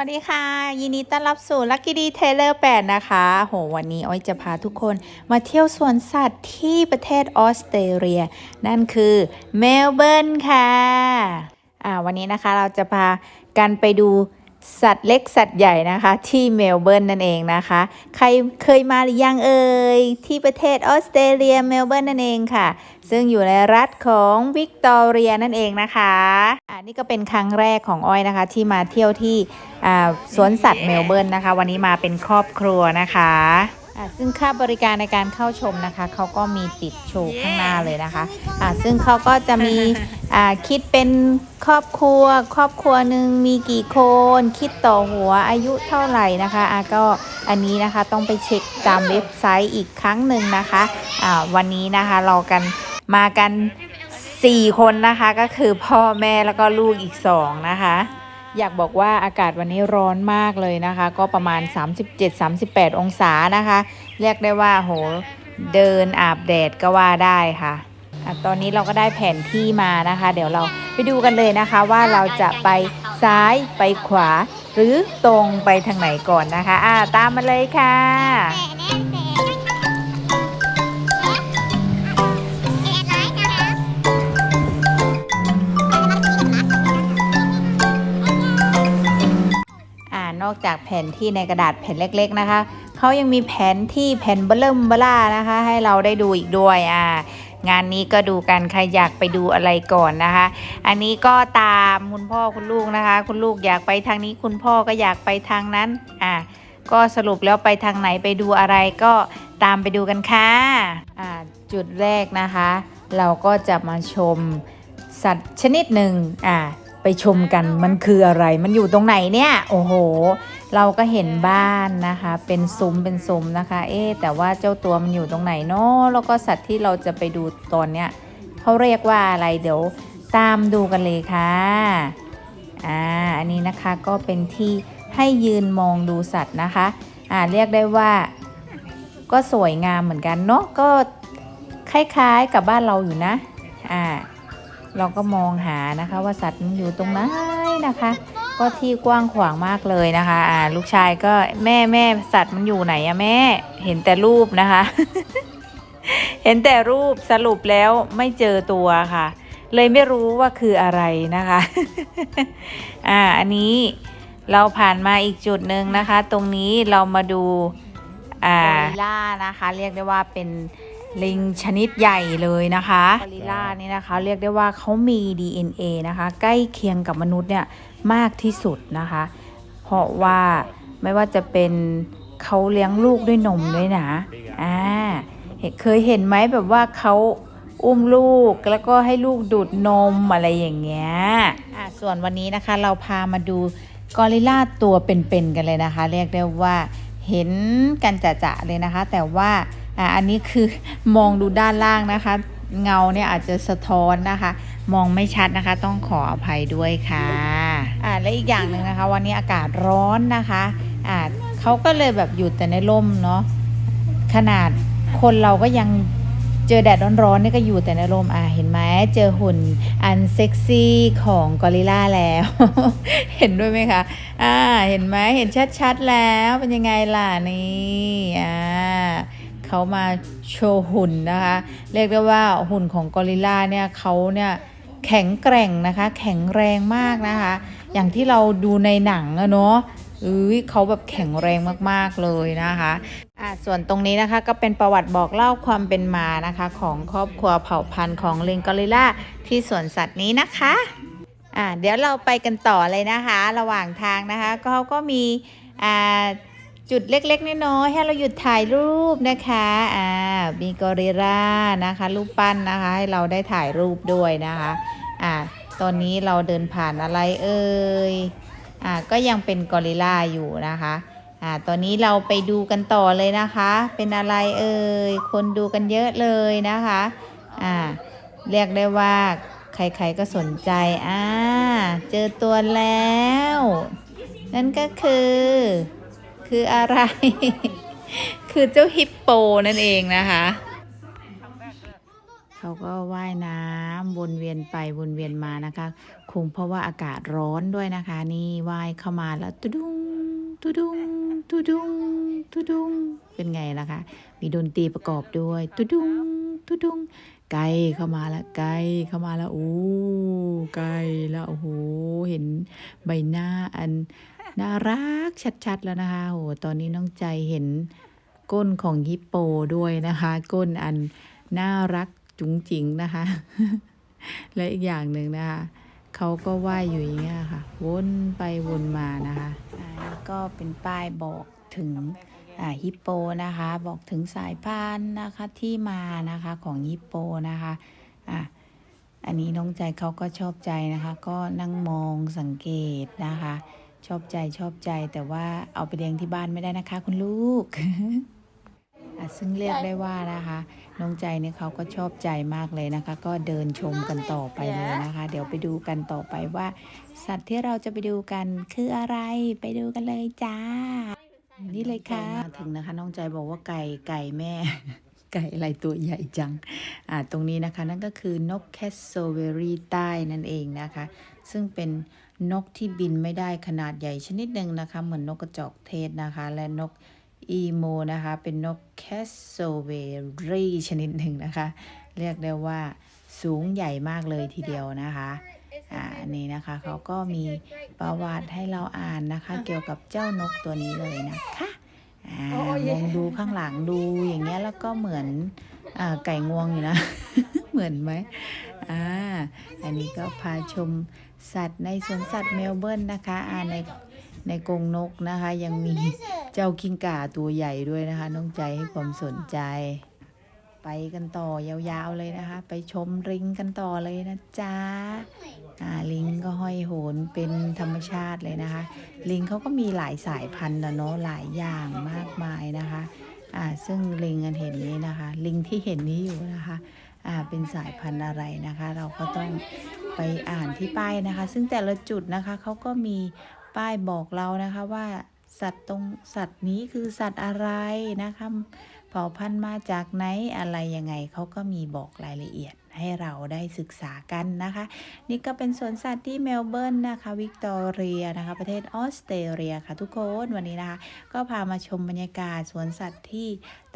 วัสดีค่ะ ยินดีต้อนรับสู่ Lucky D Taylor 8นะคะโหวันนี้อ้อยจะพาทุกคนมาเที่ยวสวนสัตว์ที่ประเทศออสเตรเลีย นั่นคือเมลเบิร์นค่ะอ่าวันนี้นะคะเราจะพากันไปดู สัตว์เล็กสัตว์ใหญ่นะคะที่เมลเบิร์นนั่นเองนะคะ ใครเคยมาหรือยังเอ่ยที่ประเทศออสเตรเลียเมลเบิร์นนั่นเองค่ะ ซึ่งอยู่ในรัฐของวิกตอเรียนั่นเองนะคะอันนี้ก็เป็นครั้งแรกของอ้อยนะคะ ที่มาเที่ยวที่สวนสัตว์เมลเบิร์นนะคะ วันนี้มาเป็นครอบครัวนะคะ ซึ่งค่าบริการในการเข้าชมนะคะ เขาก็มีติดโชว์ข้างหน้าเลยนะคะอ่าซึ่งเขาก็จะมีอ่าคิดเป็นครอบครัว ครอบครัวหนึ่งมีกี่คน คิดต่อหัวอายุเท่าไหร่นะคะอ่าก็อันนี้นะคะต้องไปเช็คตามเว็บไซต์อีกครั้งหนึ่งนะคะอ่าวันนี้นะคะเรากันมากัน 4 คนนะคะก็คือพ่อแม่แล้วก็ลูกอีก 2 นะคะ อยากบอกว่าอากาศวันนี้ร้อนมากเลยนะคะ ก็ประมาณ 37-38 องศานะคะ เรียกได้ว่าโหเดินอาบแดดก็ว่าได้ค่ะอะตอนนี้เราก็ได้แผนที่มานะคะ เดี๋ยวเราไปดูกันเลยนะคะ ว่าเราจะไปซ้ายไปขวา หรือตรงไปทางไหนก่อนนะคะอ่าตามมาเลยค่ะ นอกจากแผนที่ในกระดาษแผ่นเล็กๆนะคะเขายังมีแผนที่แผ่นเบลเมเบล่านะคะ ให้เราได้ดูอีกด้วยอ่างานนี้ก็ดูกันใครอยากไปดูอะไรก่อนนะคะ อันนี้ก็ตามคุณพ่อคุณลูกนะคะ คุณลูกอยากไปทางนี้คุณพ่อก็อยากไปทางนั้นอ่าก็สรุปแล้วไปทางไหนไปดูอะไรก็ตามไปดูกันค่ะอ่าจุดแรกนะคะ เราก็จะมาชมสัตว์ชนิดหนึ่งอ่า ไปชมกันมันคืออะไร มันอยู่ตรงไหนเนี่ย โอ้โห เราก็เห็นบ้านนะคะ เป็นซุ้มเป็นซุ้มนะคะ เอ๊ะแต่ว่าเจ้าตัวมันอยู่ตรงไหนเนาะแล้วก็สัตว์ที่เราจะไปดูตอนเนี้ยเขาเรียกว่าอะไรเดี๋ยวตามดูกันเลยค่ะอ่าอันนี้นะคะก็เป็นที่ให้ยืนมองดูสัตว์นะคะอ่าเรียกได้ว่า ก็สวยงามเหมือนกันเนาะก็คล้ายๆกับบ้านเราอยู่นะอ่า เราก็มองหานะคะ ว่าสัตว์มันอยู่ตรงไหนนะคะ ก็ที่กว้างขวางมากเลยนะคะอ่าลูกชายก็แม่แม่สัตว์มันอยู่ไหนอะแม่เห็นแต่รูปนะคะ เห็นแต่รูปสรุปแล้วไม่เจอตัวค่ะ เลยไม่รู้ว่าคืออะไรนะคะอ่าอันนี้เราผ่านมาอีกจุดหนึ่งนะคะ ตรงนี้เรามาดูอ่าลล่านะคะ เรียกได้ว่าเป็น ลิงชนิดใหญ่เลยนะคะกอริลล่านี่นะคะ เรียกได้ว่าเขามี DNA นะคะ ใกล้เคียงกับมนุษย์เนี่ยมากที่สุดนะคะ เพราะว่าไม่ว่าจะเป็นเขาเลี้ยงลูกด้วยนมด้วยนะอ่าเคยเห็นไหมแบบว่าเขาอุ้มลูกแล้วก็ให้ลูกดูดนมอะไรอย่างเงี้ยอ่าส่วนวันนี้นะคะเราพามาดูกอริลลาตัวเป็นๆกันเลยนะคะ เรียกได้ว่าเห็นกันจะๆเลยนะคะ แต่ว่า อ่าอันนี้คือมองดูด้านล่างนะคะ เงาเนี่ยอาจจะสะท้อนนะคะ มองไม่ชัดนะคะ ต้องขออภัยด้วยค่ะอ่าและอีกอย่างหนึ่งนะคะ วันนี้อากาศร้อนนะคะอ่าเขาก็เลยแบบอยู่แต่ในร่มเนาะขนาดคนเราก็ยังเจอแดดร้อนๆนี่ก็อยู่แต่ในร่มอ่าเห็นไหมเจอหุ่นอันเซ็กซี่ของกอริลลาแล้ว เห็นด้วยไหมคะอ่าเห็นไหมเห็นชัดๆแล้วเป็นยังไงล่ะนี่อ่า เขามาโชว์หุ่นนะคะ เรียกได้ว่าหุ่นของกอริลลาเนี่ยเขาเนี่ยแข็งแกร่งนะคะ แข็งแรงมากนะคะ อย่างที่เราดูในหนังอะเนาะเอ้ยเขาแบบแข็งแรงมากๆเลยนะคะอ่าส่วนตรงนี้นะคะก็เป็นประวัติบอกเล่าความเป็นมานะคะ ของครอบครัวเผ่าพันธุ์ของลิงกอริลลาที่สวนสัตว์นี้นะคะอ่าเดี๋ยวเราไปกันต่อเลยนะคะ ระหว่างทางนะคะเขาก็มีอ่า จุดเล็กๆน้อยๆให้เราหยุดถ่ายรูปนะคะอ่ามีกอริลลานะคะ รูปปั้นนะคะ ให้เราได้ถ่ายรูปด้วยนะคะอ่าตอนนี้เราเดินผ่านอะไรเอ่ยอ่าก็ยังเป็นกอริลลาอยู่นะคะอ่าตอนนี้เราไปดูกันต่อเลยนะคะ เป็นอะไรเอ่ยคนดูกันเยอะเลยนะคะอ่าเรียกได้ว่าใครๆก็สนใจอ่าเจอตัวแล้ว นั่นก็คือ คืออะไร คือเจ้าฮิปโปนั่นเองนะคะ เขาก็ว่ายน้วนเวียนไปวนเวียนมานะคะ คงเพราะว่าอากาศร้อนด้วยนะคะ นี่ว่ายเข้ามาแล้วตุดุงตุดุงตุดุงตุดุงเป็นไงล่ะคะ มีดนตรีประกอบด้วยตุดุงตุดุงไกลเข้ามาแล้วไกลเข้ามาแล้วโอ้ไกลแล้วโอ้โหเห็นใบหน้าอัน น่ารักชัดๆ แล้วนะคะโอ้โหตอนนี้น้องใจเห็นก้นของฮิปโปด้วยนะคะ ก้นอันน่ารักจุ๋งจิ๋งนะคะ และอีกอย่างหนึ่งนะคะเขาก็ว่ายอยู่อย่างเงี้ยค่ะ วนไปวนมานะคะอ่านี่ก็เป็นป้ายบอกถึงฮิปโปนะคะ บอกถึงสายพันธุ์นะคะที่มานะคะของฮิปโปนะคะอะอันนี้น้องใจเขาก็ชอบใจนะคะ ก็นั่งมองสังเกตนะคะ ชอบใจชอบใจแต่ว่าเอาไปเลี้ยงที่บ้านไม่ได้นะคะ คุณลูกซึ่งเรียกได้ว่านะคะ น้องใจเนี่ยเขาก็ชอบใจมากเลยนะคะ ก็เดินชมกันต่อไปเลยนะคะ เดี๋ยวไปดูกันต่อไปว่า สัตว์ที่เราจะไปดูกันคืออะไรไปดูกันเลยจ้า นี่เลยค่ะมาถึงนะคะ น้องใจบอกว่าไก่ไก่แม่ ไก่อะไรตัวใหญ่จัง อ่าตรงนี้นะคะ นั่นก็คือนกแคสโซเวรีใต้นั่นเองนะคะ ซึ่งเป็น นกที่บินไม่ได้ขนาดใหญ่ชนิดหนึ่งนะคะ เหมือนนกกระจอกเทศนะคะ และนกอีโมนะคะ เป็นนกแคสโซเวรีชนิดหนึ่งนะคะ เรียกได้ว่าสูงใหญ่มากเลยทีเดียวนะคะอ่าอันนี้นะคะเขาก็มีประวัติให้เราอ่านนะคะ เกี่ยวกับเจ้านกตัวนี้เลยนะคะอ่ามองดูข้างหลังดูอย่างเงี้ยแล้วก็เหมือนอ่าไก่งวงอยู่นะ เหมือนไหม อ่าอันนี้ก็พาชมสัตว์ในสวนสัตว์เมลเบิร์นนะคะอ่าในในกรงนกนะคะ ยังมีเจ้ากิ้งก่าตัวใหญ่ด้วยนะคะ น้องใจให้ความสนใจ ไปกันต่อยาวๆเลยนะคะ ไปชมลิงกันต่อเลยนะจ๊ะอ่าลิงก็ห้อยโหนเป็นธรรมชาติเลยนะคะ ลิงเขาก็มีหลายสายพันธุ์นะเนาะหลายอย่างมากมายนะคะอ่าซึ่งลิงอันเห็นนี้นะคะ ลิงที่เห็นนี้อยู่นะคะ เป็นสายพันธุ์อะไรนะคะ เราก็ต้องไปอ่านที่ป้ายนะคะ ซึ่งแต่ละจุดนะคะเขาก็มีป้ายบอกเรานะคะว่าสัตว์ตรงสัตว์นี้คือสัตว์อะไรนะคะเผ่าพันธุ์มาจากไหนอะไรยังไงเขาก็มีบอกรายละเอียด ให้เราได้ศึกษากันนะคะ นี่ก็เป็นสวนสัตว์ที่เมลเบิร์นนะคะวิกตอเรียนะคะ ประเทศออสเตรเลียค่ะทุกคนวันนี้นะคะ ก็พามาชมบรรยากาศสวนสัตว์ที่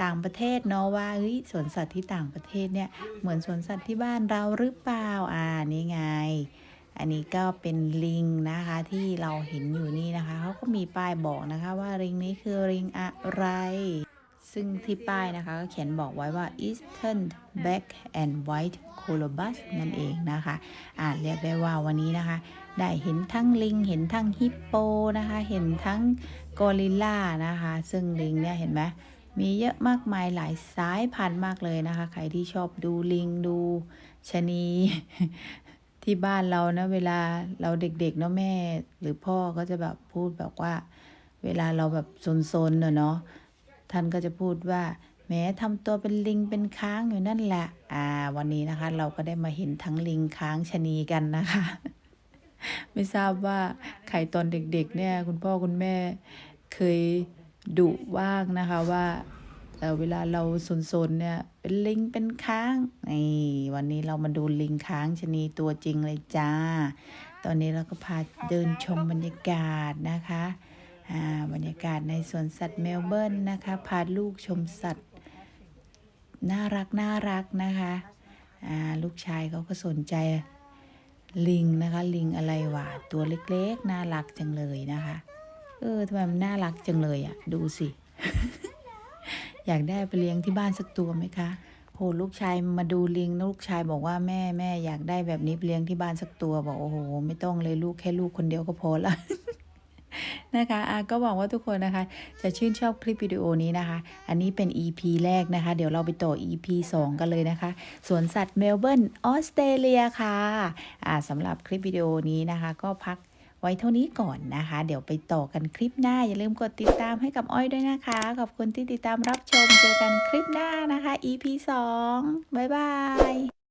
ต่างประเทศเนาะว่าเฮ้ยสวนสัตว์ที่ต่างประเทศเนี่ยเหมือนสวนสัตว์ที่บ้านเราหรือเปล่าอ่านี่ไงอันนี้ก็เป็นลิงนะคะที่เราเห็นอยู่นี่นะคะเขาก็มีป้ายบอกนะคะว่าลิงนี้คือลิงอะไร ซึ่งที่ป้ายนะคะก็เขียนบอกไว้ว่า Eastern Black and White Colobus นั่นเองนะคะอ่าเรียกได้ว่าวันนี้นะคะ ได้เห็นทั้งลิง เห็นทั้งฮิปโปนะคะ เห็นทั้งกอริลลานะคะ ซึ่งลิงเนี่ยเห็นไหมมีเยอะมากมายหลายสายพันธุ์มากเลยนะคะ ใครที่ชอบดูลิงดูชะนีที่บ้านเรานะเวลาเราเด็กๆเนาะแม่ หรือพ่อก็จะแบบพูดแบบว่า เวลาเราแบบซนๆเนอะเนาะ ท่านก็จะพูดว่าแม้ทำตัวเป็นลิงเป็นค้างอยู่นั่นแหละ อ่า วันนี้นะคะ เราก็ได้มาเห็นทั้งลิงค้างชะนีกันนะคะ ไม่ทราบว่าใครตอนเด็กๆ เนี่ย คุณพ่อคุณแม่เคยดุว่างนะคะว่าเอ่เวลาเราซนๆเนี่ยเป็นลิงเป็นค้างนี่วันนี้เรามาดูลิงค้างชะนีตัวจริงเลยจ้า ตอนนี้เราก็พาเดินชมบรรยากาศนะคะ บรรยากาศในสวนสัตว์เมลเบิร์นนะคะพาลูกชมสัตว์ น่ารักน่ารักนะคะลูกชายเขาก็สนใจลิงนะคะ ลิงอะไรวะตัวเล็กๆ น่ารักจังเลยนะคะ เออทำไมมันน่ารักจังเลยอะ่ะ ดูสิ อยากได้ไปเลี้ยงที่บ้านสักตัวไหมคะโหลูกชายมาดูลิงลูกชายบอกว่าแม่แม่อยากได้แบบนี้ไปเลี้ยงที่บ้านสักตัวบอกโอ้โห ไม่ต้องเลยลูกแค่ลูกคนเดียวก็พอละ นะคะอะก็หวังว่าทุกคนนะคะ จะชื่นชอบคลิปวิดีโอนี้นะคะ อันนี้เป็น EP แรกนะคะ เดี๋ยวเราไปต่อ EP 2 กันเลยนะคะ สวนสัตว์เมลเบิร์นออสเตรเลียค่ะอ่าสำหรับคลิปวิดีโอนี้นะคะ ก็พักไว้เท่านี้ก่อนนะคะ เดี๋ยวไปต่อกันคลิปหน้า อย่าลืมกดติดตามให้กับอ้อยด้วยนะคะ ขอบคุณที่ติดตามรับชม เจอกันคลิปหน้านะคะ EP 2บ๊ายบาย